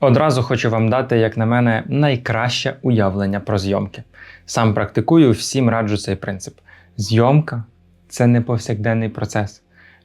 Одразу хочу вам дати, як на мене, найкраще уявлення про зйомки. Сам практикую, всім раджу цей принцип. Зйомка це не повсякденний процес.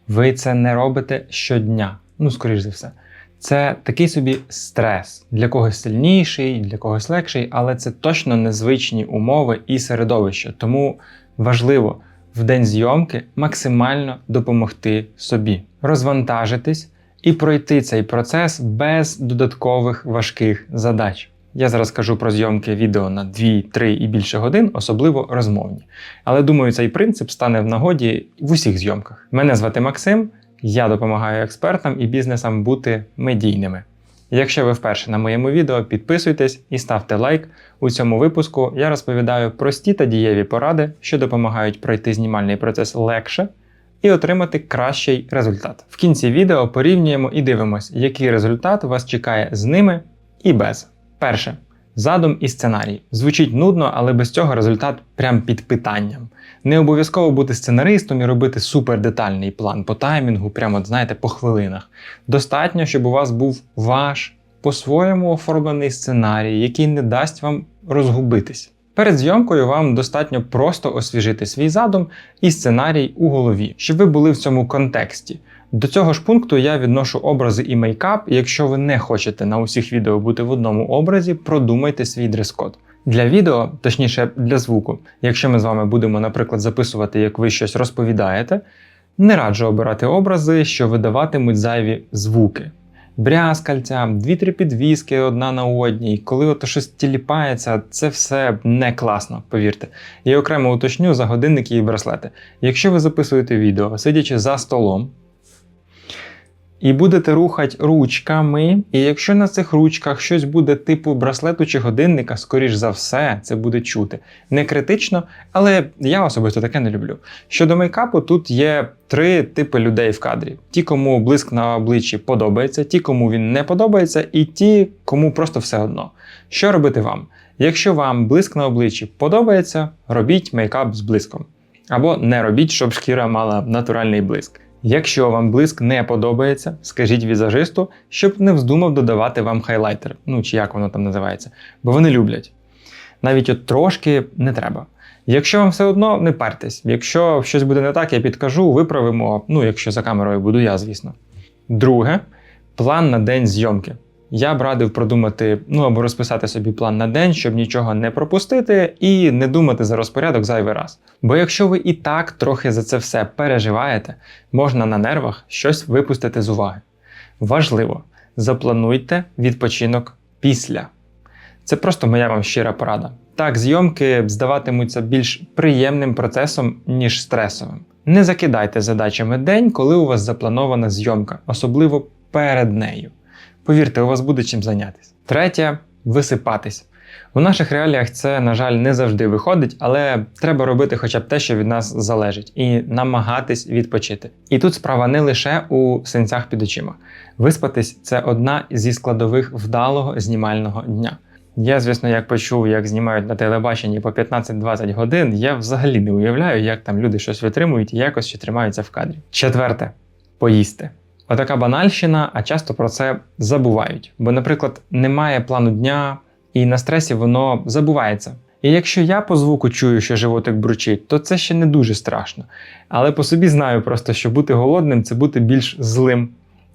Ви це не робите щодня, ну, скоріш за все. Це такий собі стрес. Для когось сильніший, для когось легший, але це точно незвичні умови і середовище. Тому важливо в день зйомки максимально допомогти собі, розвантажитись і пройти цей процес без додаткових важких задач. Я зараз кажу про зйомки відео на 2, 3 і більше годин, особливо розмовні. Але думаю, цей принцип стане в нагоді в усіх зйомках. Мене звати Максим, я допомагаю експертам і бізнесам бути медійними. Якщо ви вперше на моєму відео, підписуйтесь і ставте лайк. У цьому випуску я розповідаю прості та дієві поради, що допомагають пройти знімальний процес легше і отримати кращий результат. В кінці відео порівнюємо і дивимося, який результат вас чекає з ними і без. Перше. Задум і сценарій. Звучить нудно, але без цього результат прям під питанням. Не обов'язково бути сценаристом і робити супердетальний план по таймінгу, прямо, от, знаєте, по хвилинах. Достатньо, щоб у вас був ваш по-своєму оформлений сценарій, який не дасть вам розгубитись. Перед зйомкою вам достатньо просто освіжити свій задум і сценарій у голові, щоб ви були в цьому контексті. До цього ж пункту я відношу образи і мейкап, якщо ви не хочете на усіх відео бути в одному образі, продумайте свій дрес-код. Для відео, точніше для звуку, якщо ми з вами будемо, наприклад, записувати, як ви щось розповідаєте, не раджу обирати образи, що видаватимуть зайві звуки. Брязкальця, дві-три підвіски одна на одній, коли ото щось тіліпається, це все не класно, повірте. Я окремо уточню за годинники і браслети. Якщо ви записуєте відео, сидячи за столом, і будете рухати ручками. І якщо на цих ручках щось буде типу браслету чи годинника, скоріш за все, це буде чути. Не критично, але я особисто таке не люблю. Щодо мейкапу, тут є три типи людей в кадрі: ті, кому блиск на обличчі подобається, ті, кому він не подобається, і ті, кому просто все одно. Що робити вам? Якщо вам блиск на обличчі подобається, робіть мейкап з блиском. Або не робіть, щоб шкіра мала натуральний блиск. Якщо вам блиск не подобається, скажіть візажисту, щоб не вздумав додавати вам хайлайтер, ну чи як воно там називається, бо вони люблять. Навіть от трошки не треба. Якщо вам все одно, не партесь. Якщо щось буде не так, я підкажу, виправимо. Ну, якщо за камерою буду я, звісно. Друге план на день зйомки. Я б радив продумати, ну або розписати собі план на день, щоб нічого не пропустити і не думати за розпорядок зайвий раз. Бо якщо ви і так трохи за це все переживаєте, можна на нервах щось випустити з уваги. Важливо, заплануйте відпочинок після. Це просто моя вам щира порада. Так, зйомки здаватимуться більш приємним процесом, ніж стресовим. Не закидайте задачами день, коли у вас запланована зйомка, особливо перед нею. Повірте, у вас буде чим зайнятися. Третє висипатись. У наших реаліях це, на жаль, не завжди виходить, але треба робити хоча б те, що від нас залежить, і намагатись відпочити. І тут справа не лише у синцях під очима. Виспатись це одна зі складових вдалого знімального дня. Я, звісно, як почув, як знімають на телебаченні по 15-20 годин, я взагалі не уявляю, як там люди щось витримують і якось ще тримаються в кадрі. Четверте поїсти. Отака банальщина, а часто про це забувають. Бо, наприклад, немає плану дня, і на стресі воно забувається. І якщо я по звуку чую, що животик бручить, то це ще не дуже страшно. Але по собі знаю просто, що бути голодним це бути більш злим.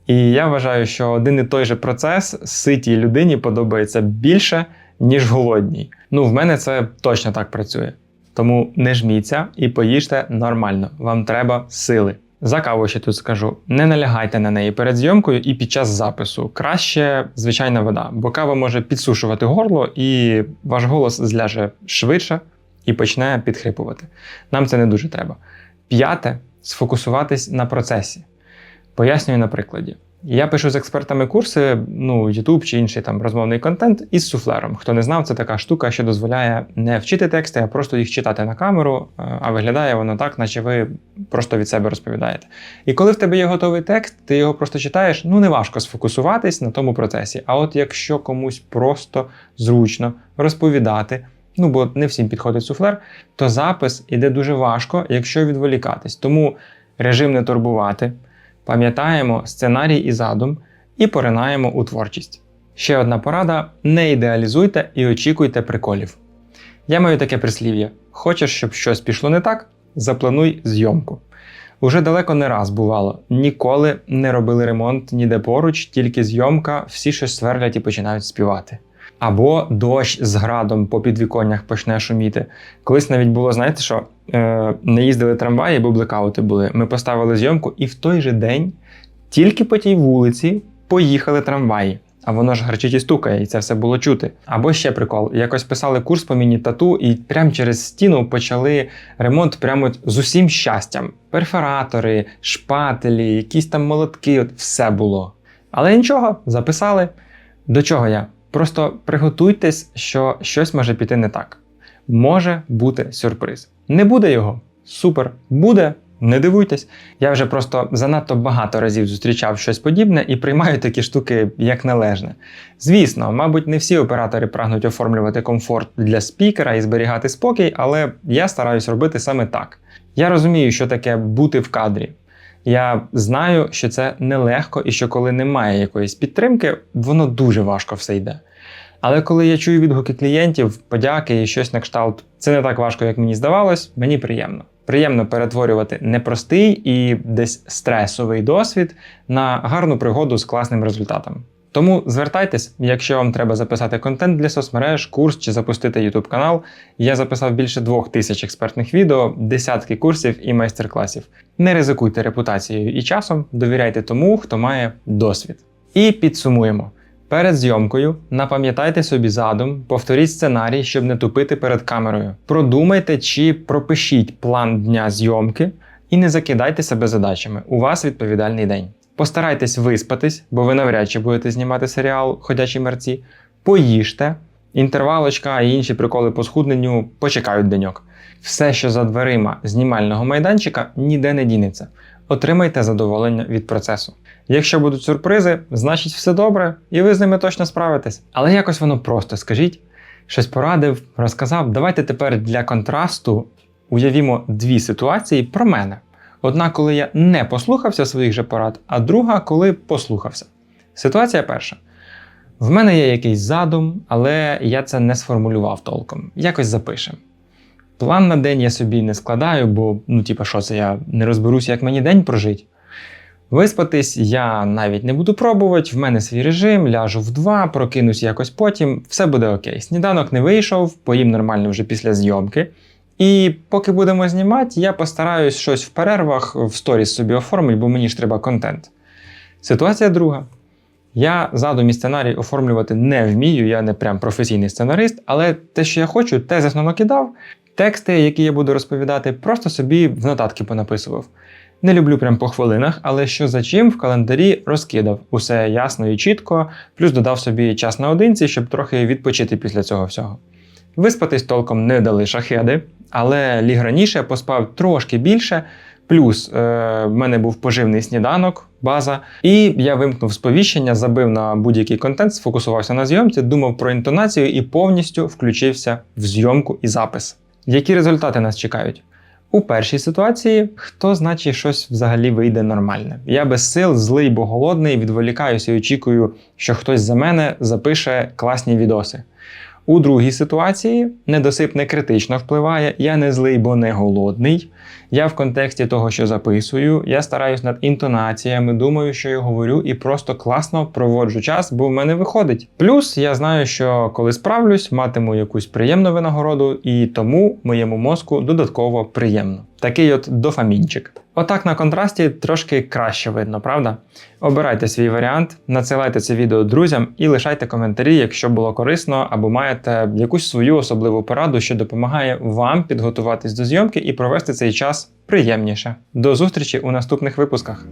І я вважаю, що один і той же процес ситій людині подобається більше, ніж голодній. Ну, в мене це точно так працює. Тому не жміться і поїжте нормально. Вам треба сили. За каву ще тут скажу: не налягайте на неї перед зйомкою і під час запису. Краще звичайна вода, бо кава може підсушувати горло, і ваш голос зляже швидше і почне підхрипувати. Нам це не дуже треба. П'яте сфокусуватись на процесі. Пояснюю на прикладі. Я пишу з експертами курси, ну, YouTube чи інший там розмовний контент із суфлером. Хто не знав, це така штука, що дозволяє не вчити тексти, а просто їх читати на камеру, е, а виглядає воно так, наче ви просто від себе розповідаєте. І коли в тебе є готовий текст, ти його просто читаєш, ну не важко сфокусуватись на тому процесі. А от якщо комусь просто зручно розповідати, ну бо не всім підходить суфлер, то запис іде дуже важко, якщо відволікатись. Тому режим не турбувати. Пам'ятаємо сценарій і задум і поринаємо у творчість. Ще одна порада: не ідеалізуйте і очікуйте приколів. Я маю таке прислів'я: хочеш, щоб щось пішло не так, заплануй зйомку. Уже далеко не раз бувало. Ніколи не робили ремонт ніде поруч, тільки зйомка, всі щось сверлять і починають співати. Або дощ з градом по підвіконнях почне шуміти. Колись навіть було, знаєте що, не їздили трамваї, бо блекаути були. Ми поставили зйомку, і в той же день тільки по тій вулиці поїхали трамваї. А воно ж гарчить і стукає, і це все було чути. Або ще прикол: якось писали курс по міні-тату, і прямо через стіну почали ремонт прямо з усім щастям: перфоратори, шпателі, якісь там молотки, от все було. Але нічого, записали. До чого я? Просто приготуйтесь, що щось може піти не так. Може бути сюрприз. Не буде його. Супер, буде. Не дивуйтесь, я вже просто занадто багато разів зустрічав щось подібне і приймаю такі штуки як належне. Звісно, мабуть, не всі оператори прагнуть оформлювати комфорт для спікера і зберігати спокій, але я стараюсь робити саме так. Я розумію, що таке бути в кадрі. Я знаю, що це нелегко і що коли немає якоїсь підтримки, воно дуже важко все йде. Але коли я чую відгуки клієнтів, подяки і щось на кшталт, це не так важко, як мені здавалось, мені приємно. Приємно перетворювати непростий і десь стресовий досвід на гарну пригоду з класним результатом. Тому звертайтесь, якщо вам треба записати контент для соцмереж, курс чи запустити YouTube канал. Я записав більше двох тисяч експертних відео, десятки курсів і майстер-класів. Не ризикуйте репутацією і часом, довіряйте тому, хто має досвід. І підсумуємо. Перед зйомкою напам'ятайте собі задум, повторіть сценарій, щоб не тупити перед камерою. Продумайте чи пропишіть план дня зйомки і не закидайте себе задачами. У вас відповідальний день. Постарайтесь виспатись, бо ви навряд чи будете знімати серіал Ходячі мерці. Поїжте, інтервалочка і інші приколи по схудненню почекають деньок. Все, що за дверима знімального майданчика, ніде не дінеться. Отримайте задоволення від процесу. Якщо будуть сюрпризи, значить все добре, і ви з ними точно справитесь. Але якось воно просто скажіть, щось порадив, розказав. Давайте тепер для контрасту уявімо дві ситуації про мене. Одна, коли я не послухався своїх же порад, а друга, коли послухався. Ситуація перша. В мене є якийсь задум, але я це не сформулював толком. Якось запишемо. План на день я собі не складаю, бо, ну, типа, що це я не розберуся, як мені день прожить. Виспатись я навіть не буду пробувати, в мене свій режим, ляжу в два, прокинусь якось потім, все буде окей. Сніданок не вийшов, поїм нормально вже після зйомки. І поки будемо знімати, я постараюсь щось в перервах в сторіс собі оформити, бо мені ж треба контент. Ситуація друга. Я задум і сценарій оформлювати не вмію, я не прям професійний сценарист, але те, що я хочу, те накидав. Тексти, які я буду розповідати, просто собі в нотатки понаписував. Не люблю прям по хвилинах, але що за чим в календарі розкидав усе ясно і чітко, плюс додав собі час наодинці, щоб трохи відпочити після цього всього. Виспатись толком не дали шахеди, але ліг раніше поспав трошки більше. Плюс е, в мене був поживний сніданок, база, і я вимкнув сповіщення, забив на будь-який контент, сфокусувався на зйомці, думав про інтонацію і повністю включився в зйомку і запис. Які результати нас чекають? У першій ситуації, хто значить щось взагалі вийде нормальне. Я без сил, злий, бо голодний, відволікаюся і очікую, що хтось за мене запише класні відоси. У другій ситуації недосип не критично впливає, я не злий, бо не голодний. Я в контексті того, що записую, я стараюсь над інтонаціями, думаю, що я говорю, і просто класно проводжу час, бо в мене виходить. Плюс я знаю, що коли справлюсь, матиму якусь приємну винагороду, і тому моєму мозку додатково приємно. Такий от дофамінчик. Отак на контрасті трошки краще видно, правда? Обирайте свій варіант, надсилайте це відео друзям і лишайте коментарі, якщо було корисно, або маєте якусь свою особливу пораду, що допомагає вам підготуватись до зйомки і провести цей час приємніше. До зустрічі у наступних випусках.